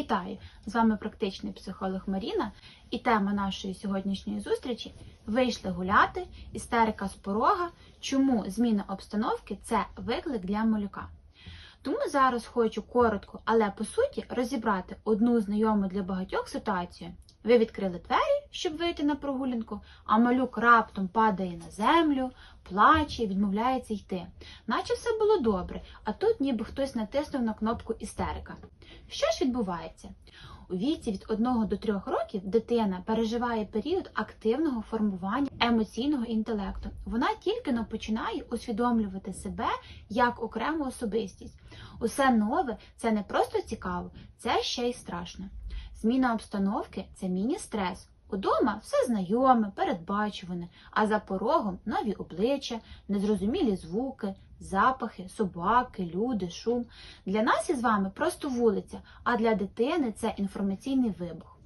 Вітаю! З вами практичний психолог Маріна, і тема нашої сьогоднішньої зустрічі вийшли гуляти, істерика з порога, чому зміна обстановки це виклик для малюка. Тому зараз хочу коротко, але по суті розібрати одну знайому для багатьох ситуацію. Ви відкрили двері, щоб вийти на прогулянку, а малюк раптом падає на землю, плаче, відмовляється йти. Наче все було добре, а тут ніби хтось натиснув на кнопку істерика. Що ж відбувається? У віці від 1 до 3 років дитина переживає період активного формування емоційного інтелекту. Вона тільки но починає усвідомлювати себе як окрему особистість. Усе нове це не просто цікаво, це ще й страшно. Зміна обстановки це міні-стрес. Удома все знайоме, передбачуване, а за порогом нові обличчя, незрозумілі звуки, запахи, собаки, люди, шум. Для нас із вами просто вулиця, а для дитини це інформаційний вибух.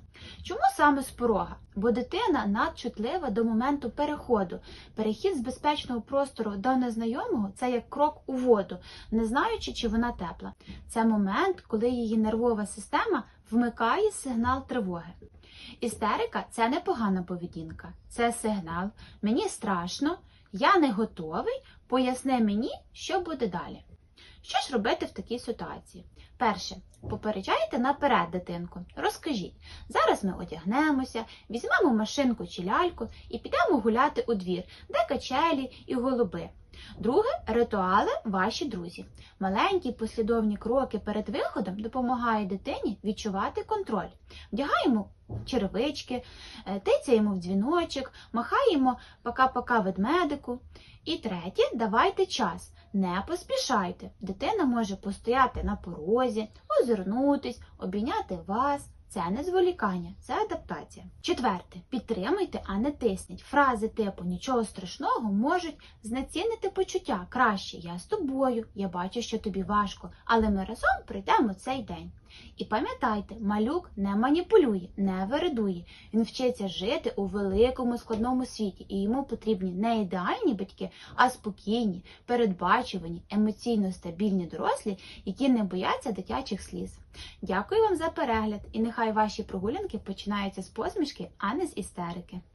Чому саме з порога? Бо дитина надчутлива до моменту переходу. Перехід з безпечного простору до незнайомого це як крок у воду, не знаючи, чи вона тепла. Це момент, коли її нервова система вмикає сигнал тривоги. Істерика це не погана поведінка, це сигнал. Мені страшно, я не готовий, поясни мені, що буде далі. Що ж робити в такій ситуації? Перше, попереджайте наперед дитинку. Розкажіть, зараз ми одягнемося, візьмемо машинку чи ляльку і підемо гуляти у двір, де качелі і голуби. Друге ритуали ваші друзі. Маленькі послідовні кроки перед виходом допомагають дитині відчувати контроль. Вдягаємо черевички, е, тицяємо в дзвіночок, махаємо пока-пока ведмедику. І третє, давайте час. Не поспішайте. Дитина може постояти на порозі, озирнутись, обійняти вас. Це не зволікання, це адаптація. Четверте, підтримуйте, а не тисніть. Фрази типу нічого страшного можуть знецінити почуття. Краще я з тобою, я бачу, що тобі важко, але ми разом прийдемо цей день. І пам'ятайте, малюк не маніпулює, не вередує. Він вчиться жити у великому складному світі, і йому потрібні не ідеальні батьки, а спокійні, передбачувані, емоційно стабільні дорослі, які не бояться дитячих сліз. Дякую вам за перегляд, і нехай ваші прогулянки починаються з посмішки, а не з істерики.